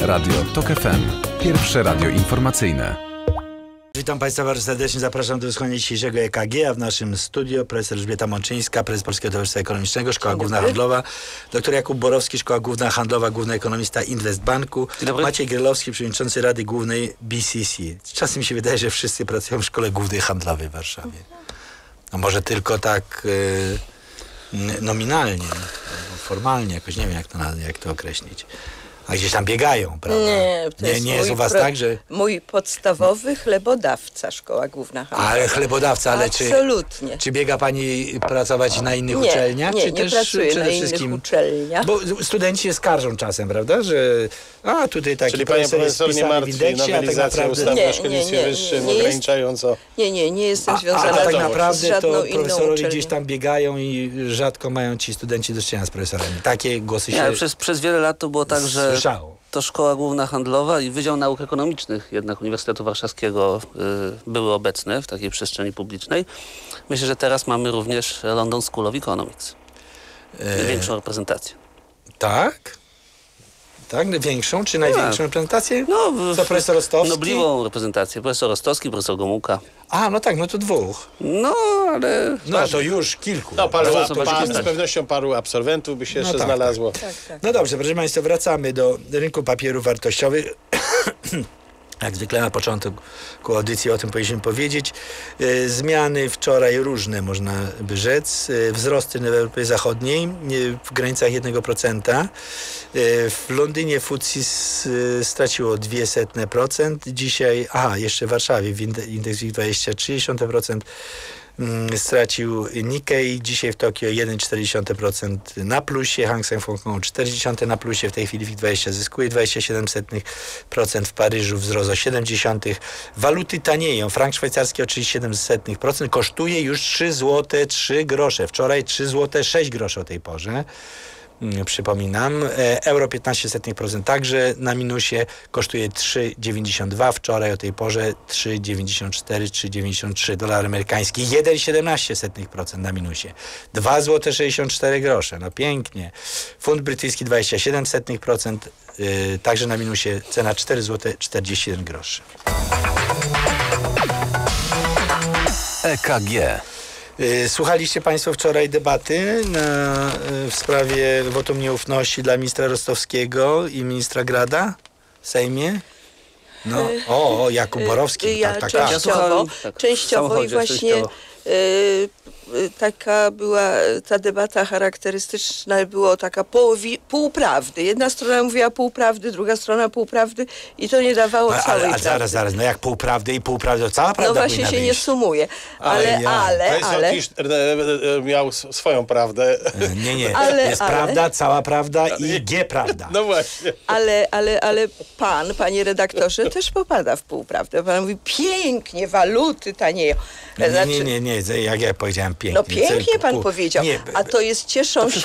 Radio TOK FM. Pierwsze radio informacyjne. Witam Państwa bardzo serdecznie, zapraszam do wysłuchania dzisiejszego EKG, a w naszym studio profesor Elżbieta Mączyńska, prezes Polskiego Towarzystwa Ekonomicznego, Szkoła Główna Handlowa, doktor Jakub Borowski, Szkoła Główna Handlowa, główny ekonomista Investbanku, Maciej Grylowski, przewodniczący Rady Głównej BCC. Czasem mi się wydaje, że wszyscy pracują w Szkole Głównej Handlowej w Warszawie. A może tylko tak y, nominalnie, formalnie, jakoś nie wiem jak to, jak to określić. A gdzieś tam biegają, prawda? Nie, to nie, jest nie jest mój u was pro- tak, że... Mój podstawowy chlebodawca, Szkoła Główna Handlowa. Ale chlebodawca, ale czy, Absolutnie. czy biega pani pracować na innych Nie, uczelniach? nie, czy nie też pracuję przede na innych wszystkim... uczelniach. Bo studenci się skarżą czasem, prawda, że a tutaj taki Czyli panie profesor jest nie martwi indeksie, a tak naprawdę... ustawy Nie, o szkolnictwie nie, nie, wyższym ograniczająco. Nie, nie, nie jestem A, a związana tak naprawdę to profesorowie gdzieś tam biegają i rzadko mają ci studenci do czynienia z profesorami. Takie głosy się ale przez, przez wiele lat to było tak, że słyszało. to Szkoła Główna Handlowa i Wydział Nauk Ekonomicznych jednak Uniwersytetu Warszawskiego y, były obecne w takiej przestrzeni publicznej. Myślę, że teraz mamy również London School of Economics. E, Większą reprezentację. tak? Tak? Większą czy największą reprezentację? No, Co, profesor Rostowski? Nobliwą reprezentację. Profesor Rostowski, profesor Gomułka. A, no tak, no to dwóch. No, ale... No to już kilku. No, paru, a, zobaczymy, pan, z pewnością paru absolwentów by się jeszcze tak, znalazło. Tak, tak. No dobrze, proszę Państwa, wracamy do rynku papierów wartościowych. Jak zwykle na początku audycji o tym powinniśmy powiedzieć. E, Zmiany wczoraj różne, można by rzec. E, Wzrosty w Europie Zachodniej e, w granicach 1%. E, W Londynie FTSE straciło 0,02%. Dzisiaj, aha, jeszcze w Warszawie w inde- indeks WIG 20,3%. Mm, stracił Nikkei, dzisiaj w Tokio 1,4% na plusie, Hang Seng w Hongkongu 40 na plusie, w tej chwili WIG20 zyskuje 27% w Paryżu wzrost o 70. Waluty tanieją, frank szwajcarski o 37%, kosztuje już 3 zł 3 grosze, wczoraj 3 zł 6 groszy o tej porze. Mm, Przypominam, E, euro 15% także na minusie kosztuje 3,92, wczoraj o tej porze 3,94, 3,93 dolar amerykański, 1,17% na minusie, 2 zł 64 grosze, no pięknie. Funt brytyjski 27%, yy, także na minusie cena 4 zł 41 groszy. EKG. Y, Słuchaliście Państwo wczoraj debaty na, y, w sprawie wotum nieufności dla ministra Rostowskiego i ministra Grada w Sejmie? No, o, o Jakub Borowski, Y, Ja tak, tak, tak. Ja częściowo, tak, częściowo i właśnie częściowo. Y, y, taka była ta debata charakterystyczna, było taka połowi, półprawdy. Jedna strona mówiła półprawdy, druga strona półprawdy i to nie dawało Ale, całej ale, zaraz, zaraz, no jak półprawdy i półprawdy, to cała No prawda właśnie powinna się nie sumuje. Ale, Ale ja- ale, ale, e, e, e, miał swoją prawdę. Nie, nie, Ale- jest ale- prawda, cała prawda i G prawda. No właśnie. ale, ale, ale pan, panie redaktorze, też popada w półprawdę. Pan mówi, pięknie, waluty tanieją. Nie, Znaczy, nie, nie, nie, jak ja powiedziałem pięknie. No pięknie Cel- pan powiedział. Nie, A to jest cieszą To się,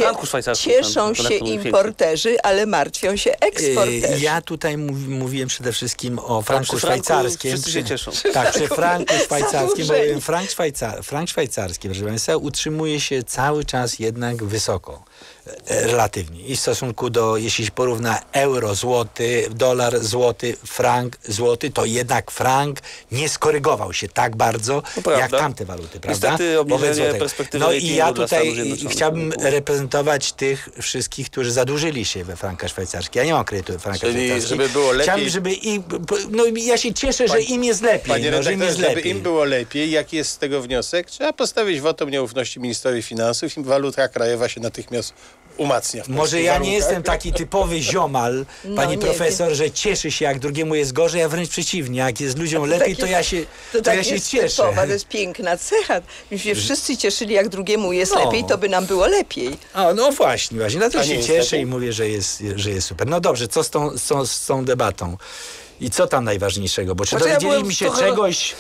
cieszą się importerzy, ale martwią się eksporterzy. Y, Ja tutaj mów, mówiłem przede wszystkim o franku przy franku szwajcarskim. wszyscy się cieszą. Tak, przy franku szwajcarskim, bo frank, szwajcar, frank szwajcarski, proszę Państwa, utrzymuje się cały czas jednak wysoko. e, Relatywnie. I w stosunku do, jeśli się porówna euro, złoty, dolar, złoty, frank, złoty, to jednak frank nie skorygował się tak bardzo, prawda. jak tamte waluty, prawda? Niestety obniżenie perspektywy No i ja tutaj chciałbym reprezentować tych wszystkich, którzy zadłużyli się we franka szwajcarskim. Ja nie mam kredytu we franka Czyli szwajcarskiego. żeby było lepiej- Chciałbym, żeby im, no ja się cieszę, że im jest lepiej. Panie no, że im jest żeby lepiej. im było lepiej, jaki jest z tego wniosek? Trzeba postawić wotum nieufności ministrowi finansów i waluta krajowa się natychmiast umacnia. w Może ja nie warunkach. jestem taki typowy ziomal, No, pani nie profesor, że cieszy się, jak drugiemu jest gorzej, a wręcz przeciwnie. Jak jest ludziom lepiej, tak to jest- ja się, To, to tak ja się jest cieszę. typowa, to jest piękna cecha. Myśmy się wszyscy cieszyli, jak drugiemu jest No. lepiej, to by nam było lepiej. O, no właśnie, właśnie. Dlatego A nie się cieszę lepiej? i mówię, że jest, że jest super. No dobrze, co z tą, z tą, z tą debatą? I co tam najważniejszego? Bo czy Znaczy, ja dowiedzieliśmy się trochę- czegoś...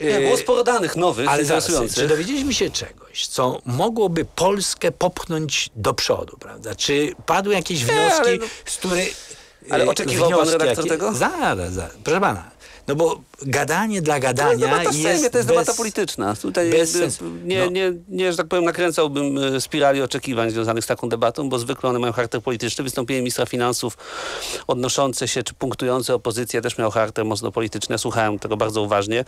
Nie, y, było sporo danych nowych, Ale zaraz, interesujących. czy dowiedzieliśmy się czegoś, co mogłoby Polskę popchnąć do przodu, prawda? Czy padły jakieś wnioski, ale no- z których... Ale oczekiwał pan redaktor tego? Zaraz, zaraz. Proszę pana, No bo gadanie dla To jest gadania debata w jest, to jest bez... debata polityczna. Tutaj bez sensu. nie, No. nie, nie, że tak powiem, nakręcałbym e, spirali oczekiwań związanych z taką debatą, bo zwykle one mają charakter polityczny. Wystąpienie ministra finansów odnoszące się czy punktujące opozycję też miało charakter mocno polityczny. Ja słuchałem tego bardzo uważnie.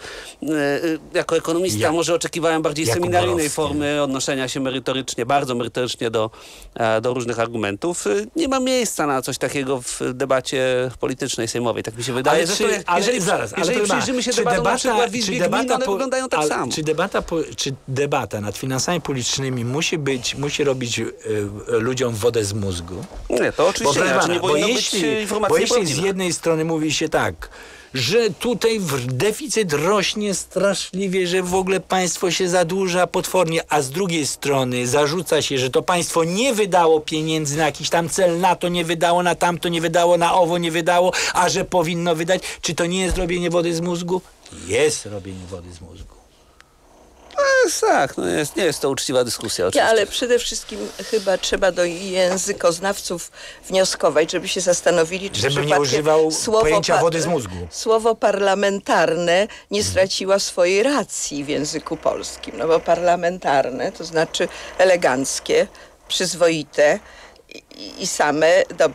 E, e, Jako ekonomista Ja- może oczekiwałem bardziej seminaryjnej formy odnoszenia się merytorycznie, bardzo merytorycznie do, do różnych argumentów. Nie ma miejsca na coś takiego w debacie politycznej sejmowej, tak mi się wydaje. Ale czy, jak- ale jeżeli, zaraz, ale jeżeli pana, przyjrzymy się czy debatom na przykład w czy Izbie Gmin, one po- wyglądają tak samo. Czy debata, po, czy debata nad finansami publicznymi musi być, musi robić e, ludziom wodę z mózgu? Nie, to oczywiście nie, znaczy nie pana, powinno być jeśli, bo jeśli z jednej strony mówi się tak, że tutaj deficyt rośnie straszliwie, że w ogóle państwo się zadłuża potwornie, a z drugiej strony zarzuca się, że to państwo nie wydało pieniędzy na jakiś tam cel, na to nie wydało, na tamto nie wydało, na owo nie wydało, a że powinno wydać. Czy to nie jest robienie wody z mózgu? Jest robienie wody z mózgu. Jest, tak, no jest, nie jest to uczciwa dyskusja Nie, oczywiście. ale przede wszystkim chyba trzeba do językoznawców wnioskować, żeby się zastanowili, czy Żebym nie używał słowo pojęcia wody z mózgu. Słowo parlamentarne nie straciła swojej racji w języku polskim. No bo parlamentarne to znaczy eleganckie, przyzwoite i, same do,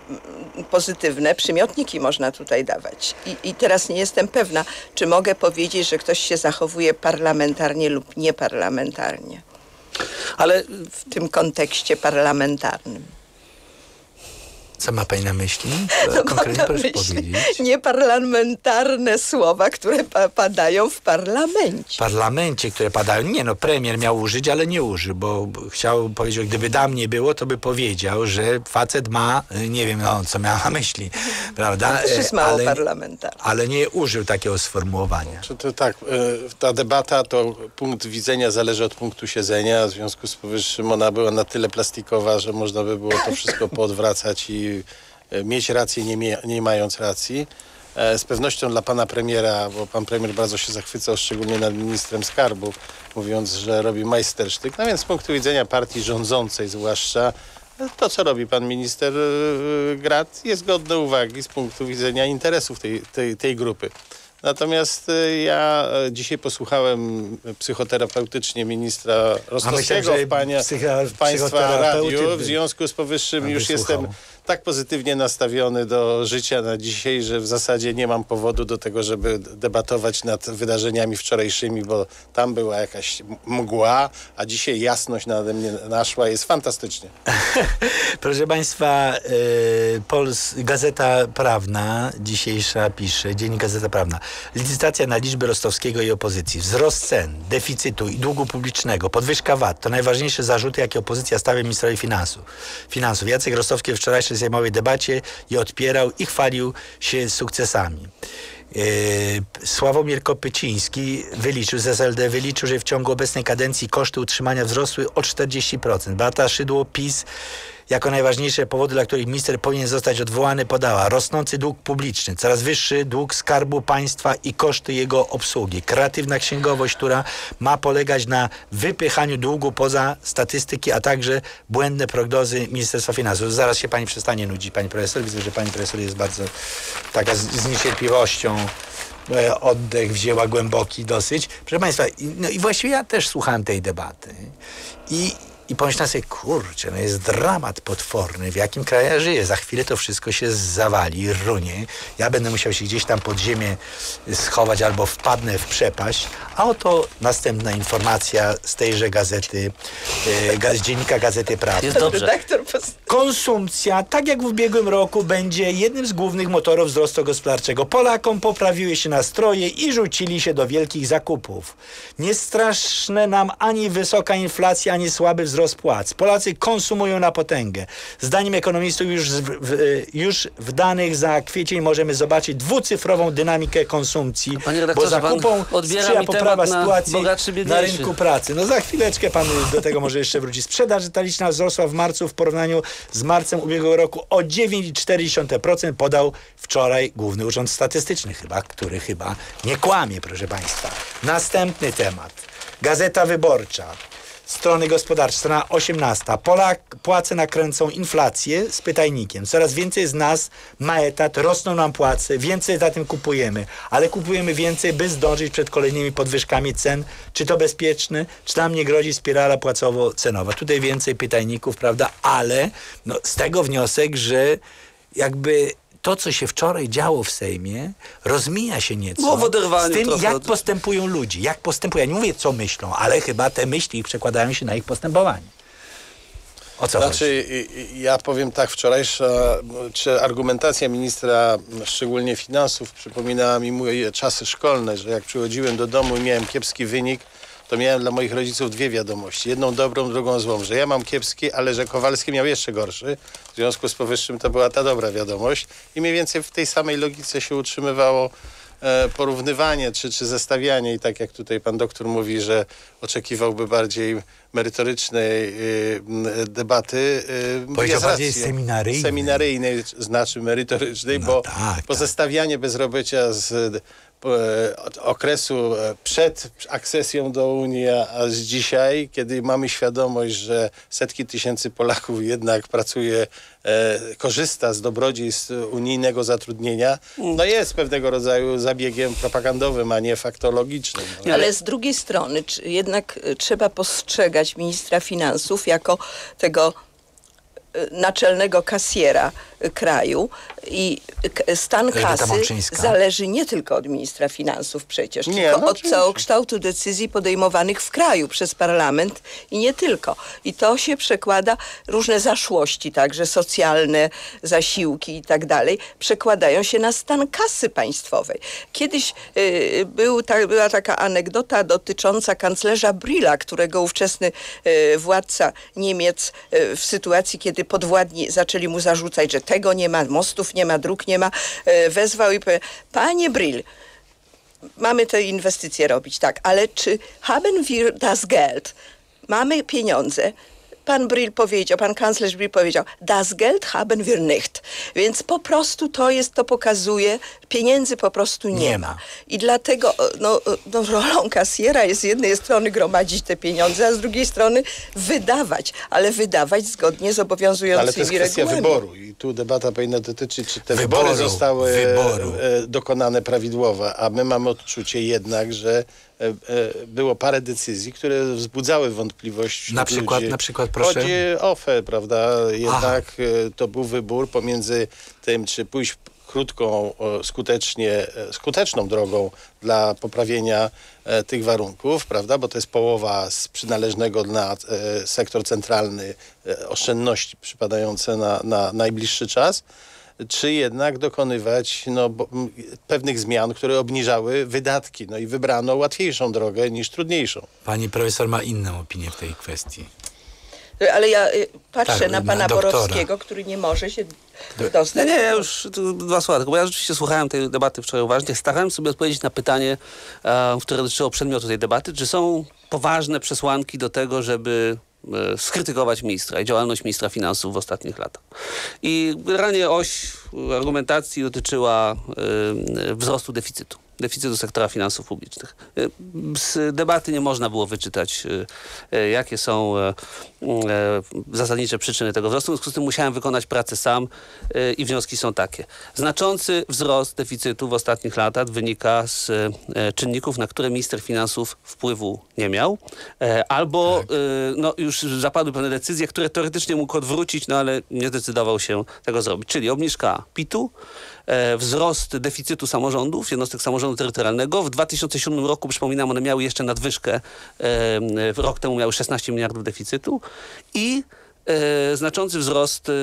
pozytywne przymiotniki można tutaj dawać. I, I teraz nie jestem pewna, czy mogę powiedzieć, że ktoś się zachowuje parlamentarnie lub nieparlamentarnie Ale w tym kontekście parlamentarnym. Co ma pani na myśli? No, mam Konkretnie na proszę myśli powiedzieć. nieparlamentarne słowa, które pa padają w parlamencie. w parlamencie, które padają. Nie no, premier miał użyć, ale nie użył, bo chciał powiedzieć, że gdyby dam nie było, to by powiedział, że facet ma, nie wiem no, co miał na myśli, prawda? To też jest E, mało ale, parlamentarne. ale nie użył takiego sformułowania. Czy to tak, e, ta debata to punkt widzenia zależy od punktu siedzenia, w związku z powyższym ona była na tyle plastikowa, że można by było to wszystko poodwracać i e, mieć rację, nie, nie mając racji. E, Z pewnością dla pana premiera, bo pan premier bardzo się zachwycał, szczególnie nad ministrem skarbu, mówiąc, że robi majstersztyk. No więc z punktu widzenia partii rządzącej zwłaszcza, to, co robi pan minister e, Grat, jest godne uwagi z punktu widzenia interesów tej, tej, tej grupy. Natomiast ja dzisiaj posłuchałem psychoterapeutycznie ministra Rostowskiego że w, w państwa radiu. W związku z powyższym już jestem tak pozytywnie nastawiony do życia na dzisiaj, że w zasadzie nie mam powodu do tego, żeby debatować nad wydarzeniami wczorajszymi, bo tam była jakaś mgła, a dzisiaj jasność nade mnie naszła. Jest fantastycznie. Proszę Państwa, y, Pols, Gazeta Prawna dzisiejsza pisze, Dziennik Gazeta Prawna. Licytacja na liczby Rostowskiego i opozycji. Wzrost cen, deficytu i długu publicznego, podwyżka VAT to najważniejsze zarzuty, jakie opozycja stawia ministrowi finansów. finansów. Jacek Rostowski w wczorajszej sejmowej debacie je odpierał i chwalił się sukcesami. Yy, Sławomir Kopyciński wyliczył z SLD, wyliczył, że w ciągu obecnej kadencji koszty utrzymania wzrosły o 40%. Beata Szydło, PiS, jako najważniejsze powody, dla których minister powinien zostać odwołany, podała rosnący dług publiczny, coraz wyższy dług skarbu państwa i koszty jego obsługi. Kreatywna księgowość, która ma polegać na wypychaniu długu poza statystyki, a także błędne prognozy Ministerstwa Finansów. Zaraz się pani przestanie nudzić, pani profesor. Widzę, że pani profesor jest bardzo taka z, z niecierpliwością e, oddech wzięła głęboki dosyć. Proszę Państwa, no i właściwie ja też słuchałem tej debaty i, i pomyślałem sobie, kurczę, no jest dramat potworny, w jakim kraju ja żyję. Za chwilę to wszystko się zawali, runie. Ja będę musiał się gdzieś tam pod ziemię schować albo wpadnę w przepaść. A oto następna informacja z tejże gazety, e, z dziennika Gazety Prawnej. Jest dobrze. Konsumpcja, tak jak w ubiegłym roku, będzie jednym z głównych motorów wzrostu gospodarczego. Polakom poprawiły się nastroje i rzucili się do wielkich zakupów. Nie straszne nam ani wysoka inflacja, ani słaby wzrost płac. Polacy konsumują na potęgę. Zdaniem ekonomistów już, w, w, już w danych za kwiecień możemy zobaczyć dwucyfrową dynamikę konsumpcji, bo odbiera sprzyja poprawa na sytuacji na biedniejszy. rynku pracy. No za chwileczkę pan do tego może jeszcze wrócić. Sprzedaż detaliczna wzrosła w marcu w porównaniu z marcem ubiegłego roku o 9,4% podał wczoraj Główny Urząd Statystyczny chyba, który chyba nie kłamie, proszę państwa. Następny temat. Gazeta Wyborcza. Strony gospodarczej, strona 18. Polak, płace nakręcą inflację z pytajnikiem. Coraz więcej z nas ma etat, rosną nam płace, więcej za tym kupujemy, ale kupujemy więcej, by zdążyć przed kolejnymi podwyżkami cen. Czy to bezpieczne? Czy nam nie grozi spirala płacowo-cenowa? Tutaj więcej pytajników, prawda? Ale no, z tego wniosek, że jakby to, co się wczoraj działo w Sejmie, rozmija się nieco oderwaniu z tym, jak od- postępują ludzie, jak postępują. Ja nie mówię, co myślą, ale chyba te myśli przekładają się na ich postępowanie. O co chodzi? Znaczy, y, ja powiem tak, wczorajsza czy argumentacja ministra, szczególnie finansów, przypominała mi moje czasy szkolne, że jak przychodziłem do domu i miałem kiepski wynik, to miałem dla moich rodziców dwie wiadomości. Jedną dobrą, drugą złą, że ja mam kiepski, ale że Kowalski miał jeszcze gorszy. W związku z powyższym to była ta dobra wiadomość. I mniej więcej w tej samej logice się utrzymywało e, porównywanie czy, czy zestawianie i tak jak tutaj pan doktor mówi, że oczekiwałby bardziej merytorycznej m, debaty. y, Powiedział jest bardziej seminaryjnej. Seminaryjnej znaczy merytorycznej, No bo tak, tak. zestawianie bezrobocia z e, okresu e, przed akcesją do Unii, a z dzisiaj, kiedy mamy świadomość, że setki tysięcy Polaków jednak pracuje, e, korzysta z dobrodziejstw unijnego zatrudnienia, no jest pewnego rodzaju zabiegiem propagandowym, a nie faktologicznym. Ale z drugiej strony czy jednak trzeba postrzegać ministra finansów jako tego naczelnego kasjera y, kraju i stan Elżbieta kasy Mączyńska. zależy nie tylko od ministra finansów przecież, Nie, tylko no od całokształtu decyzji podejmowanych w kraju przez parlament i nie tylko. I to się przekłada, różne zaszłości, także socjalne, zasiłki i tak dalej, przekładają się na stan kasy państwowej. Kiedyś y, był, ta, była taka anegdota dotycząca kanclerza Brilla, którego ówczesny y, władca Niemiec y, w sytuacji, kiedy podwładni zaczęli mu zarzucać, że tego nie ma, mostów nie ma, dróg nie ma, y, wezwał i powiedział, panie Brill, mamy te inwestycje robić, tak, ale czy haben wir das Geld? Mamy pieniądze. Pan Brill powiedział, pan kanclerz Brill powiedział, das Geld haben wir nicht. Więc po prostu to jest, to pokazuje, pieniędzy po prostu nie, Nie ma. ma. I dlatego no, no, rolą kasjera jest z jednej strony gromadzić te pieniądze, a z drugiej strony wydawać, ale wydawać zgodnie z obowiązującymi Ale to jest kwestia regułami. wyboru i tu debata powinna dotyczyć, czy te Wyboru, wybory zostały wyboru. e, dokonane prawidłowo, a my mamy odczucie jednak, że e, e, było parę decyzji, które wzbudzały wątpliwość Na przykład- ludzi. na przykład, proszę. Chodzi o OFE, prawda? Jednak e, to był wybór pomiędzy tym, czy pójść krótką, e, skutecznie, e, skuteczną drogą dla poprawienia e, tych warunków, prawda? Bo to jest połowa z przynależnego na e, sektor centralny e, oszczędności przypadające na, na najbliższy czas, czy jednak dokonywać no, pewnych zmian, które obniżały wydatki. No i wybrano łatwiejszą drogę niż trudniejszą. Pani profesor ma inną opinię w tej kwestii. Ale ja y, patrzę Tak, na na pana doktora. Borowskiego, który nie może się Nie, dostać. nie, ja już dwa słowa, tylko bo ja rzeczywiście słuchałem tej debaty wczoraj uważnie. Starałem sobie odpowiedzieć na pytanie, e, które dotyczyło przedmiotu tej debaty, czy są poważne przesłanki do tego, żeby e, skrytykować ministra i działalność ministra finansów w ostatnich latach. I generalnie oś argumentacji dotyczyła e, wzrostu deficytu. Deficytu sektora finansów publicznych. E, Z debaty nie można było wyczytać, e, e, jakie są zasadnicze przyczyny tego wzrostu. W związku z tym musiałem wykonać pracę sam i wnioski są takie. Znaczący wzrost deficytu w ostatnich latach wynika z czynników, na które minister finansów wpływu nie miał, albo e, no, już zapadły pewne decyzje, które teoretycznie mógł odwrócić, no ale nie zdecydował się tego zrobić. Czyli obniżka PIT-u, wzrost deficytu samorządów, jednostek samorządu terytorialnego. W 2007 roku, przypominam, one miały jeszcze nadwyżkę, rok temu miały 16 miliardów deficytu i znaczący wzrost e,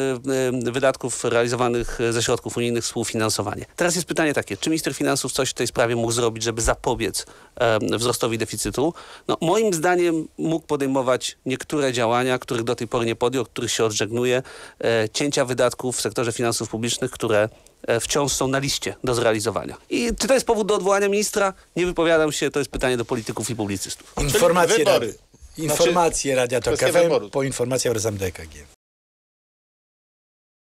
e, wydatków realizowanych ze środków unijnych współfinansowanie. Teraz jest pytanie takie, czy minister finansów coś w tej sprawie mógł zrobić, żeby zapobiec e, wzrostowi deficytu? No, moim zdaniem mógł podejmować niektóre działania, których do tej pory nie podjął, których się odżegnuje, e, cięcia wydatków w sektorze finansów publicznych, które e, wciąż są na liście do zrealizowania. I czy to jest powód do odwołania ministra? Nie wypowiadam się, to jest pytanie do polityków i publicystów. Informacje, wybory. Informacje Radia Tok FM po informacjach RSMD EKG.